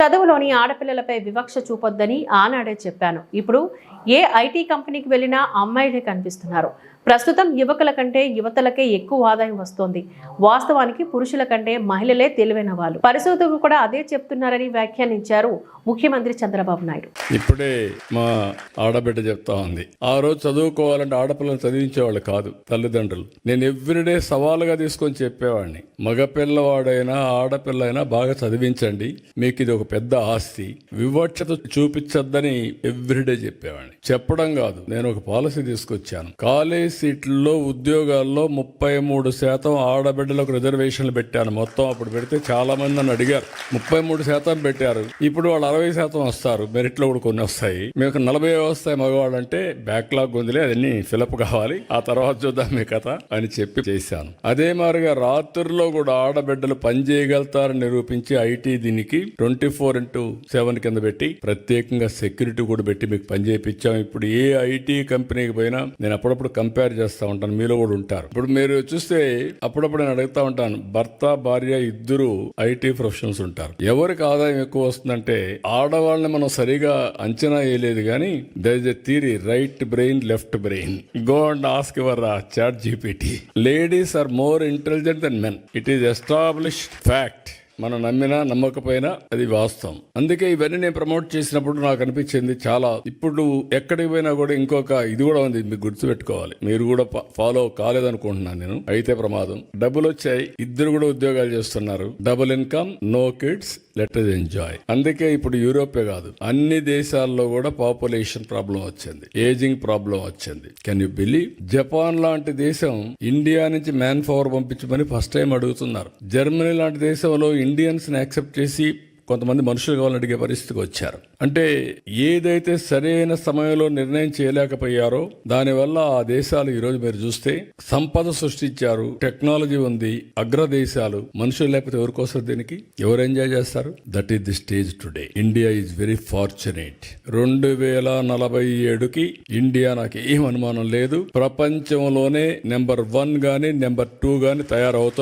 చదువులోని ఆడపిల్లలపై వివక్ష చూపొద్దని ఆనాడే చెప్పాను. ఇప్పుడు ఏ ఐటీ కంపెనీకి వెళ్ళినా అమ్మాయిలే కనిపిస్తున్నారు. ప్రస్తుతం యువకుల కంటే యువతలకే ఎక్కువ ఆదాయం వస్తోంది. వాస్తవానికి పురుషుల కంటే మహిళలే తెలివైన వాళ్ళు. పరిశోధకులు కూడా అదే చెప్తున్నారని వ్యాఖ్యానించారు ముఖ్యమంత్రి చంద్రబాబు నాయుడు. ఇప్పుడే మా ఆడబిడ్డ చెప్తా ఉంది. ఆ రోజు చదువుకోవాలంటే ఆడపిల్లలు చదివించేవాళ్ళు కాదు తల్లిదండ్రులు. నేను ఎవ్రీడే సవాలుగా తీసుకొని చెప్పేవాడిని. మగపిల్లవాడైనా ఆడపిల్ల అయినా బాగా చదివించండి. మీకు ఇది ఒక పెద్ద ఆస్తి. వివక్షత చూపించద్దని ఎవ్రీడే చెప్పేవాడిని. చెప్పడం కాదు నేను ఒక పాలసీ తీసుకొచ్చాను. కాలేజ్ సీట్లలో ఉద్యోగాల్లో ముప్పై మూడు శాతం ఆడబిడ్డలకు రిజర్వేషన్లు పెట్టాను మొత్తం అప్పుడు పెడితే చాలా మంది నన్ను అడిగారు. ముప్పై మూడు శాతం పెట్టారు. ఇప్పుడు వాళ్ళు అరవై శాతం వస్తారు. మెరిట్లో కూడా కొన్ని వస్తాయి. మీకు నలభై వస్తాయి మగవాళ్ళు అంటే బ్యాక్లాగ్ ఉందిలే అదన్నీ ఫిలప్ కావాలి. ఆ తర్వాత చూద్దాం మీ కథ అని చెప్పి చేశాను. అదే మాదిరిగా రాత్రుల్లో కూడా ఆడబిడ్డలు పని చేయగలుగుతారని నిరూపించి ఐటీ దీనికి ట్వంటీ ఫోర్ ఇంటూ సెవెన్ కింద పెట్టి ప్రత్యేకంగా సెక్యూరిటీ కూడా పెట్టి మీకు పని చేయించాం. ఇప్పుడు ఏ ఐటీ కంపెనీకి పోయినా నేను అప్పుడప్పుడు కంపెనీ కంపేర్ చేస్తూ ఉంటాను. మీలో కూడా ఉంటారు. ఇప్పుడు మీరు చూస్తే అప్పుడప్పుడు నేను అడుగుతా ఉంటాను భర్త భార్య ఇద్దరు ఐటీ ప్రొఫెషనల్స్ ఉంటారు. ఎవరికి ఆదాయం ఎక్కువ వస్తుందంటే ఆడవాళ్ళని మనం సరిగా అంచనా వేయలేదు కానీ there is a theory right brain left brain go and ask your ChatGPT ladies are more intelligent than men it is established fact మనం నమ్మినా నమ్మకపోయినా అది వాస్తవం. అందుకే ఇవన్నీ నేను ప్రమోట్ చేసినప్పుడు నాకు అనిపించింది చాలా. ఇప్పుడు ఎక్కడికి పోయినా కూడా ఇంకొక ఇది కూడా ఉంది మీకు గుర్తుపెట్టుకోవాలి. మీరు కూడా ఫాలో కాలేదనుకుంటున్నాను నేను. అయితే ప్రమాదం. డబ్బులు వచ్చాయి. ఇద్దరు కూడా ఉద్యోగాలు చేస్తున్నారు. Double income no kids let us enjoy అందుకే ఇప్పుడు యూరోపే కాదు అన్ని దేశాల్లో కూడా పాపులేషన్ ప్రాబ్లం వచ్చింది ఏజింగ్ ప్రాబ్లం వచ్చింది. కెన్ యూ బిలీవ్ జపాన్ లాంటి దేశం ఇండియా నుంచి మ్యాన్ పవర్ పంపించమని ఫస్ట్ టైం అడుగుతున్నారు. జర్మనీ లాంటి దేశంలో ఇండియన్స్ని యాక్సెప్ట్ చేసి కొంతమంది మనుషులు కావాలని అడిగే పరిస్థితికి వచ్చారు. అంటే ఏదైతే సరైన సమయంలో నిర్ణయం చేయలేకపోయారో దానివల్ల ఆ దేశాలు ఈరోజు మీరు చూస్తే సంపద సృష్టించారు టెక్నాలజీ ఉంది అగ్రదేశాలు మనుషులు లేకపోతే ఎవరికోసం దీనికి? ఎవరు ఎంజాయ్ చేస్తారు? That is the stage today. India is very fortunate. రెండు వేల నలభై ఏడుకి ఇండియా నాకు ఏం అనుమానం లేదు. ప్రపంచంలోనే నెంబర్ వన్ గాని నెంబర్ టూ గాని తయారవుతున్న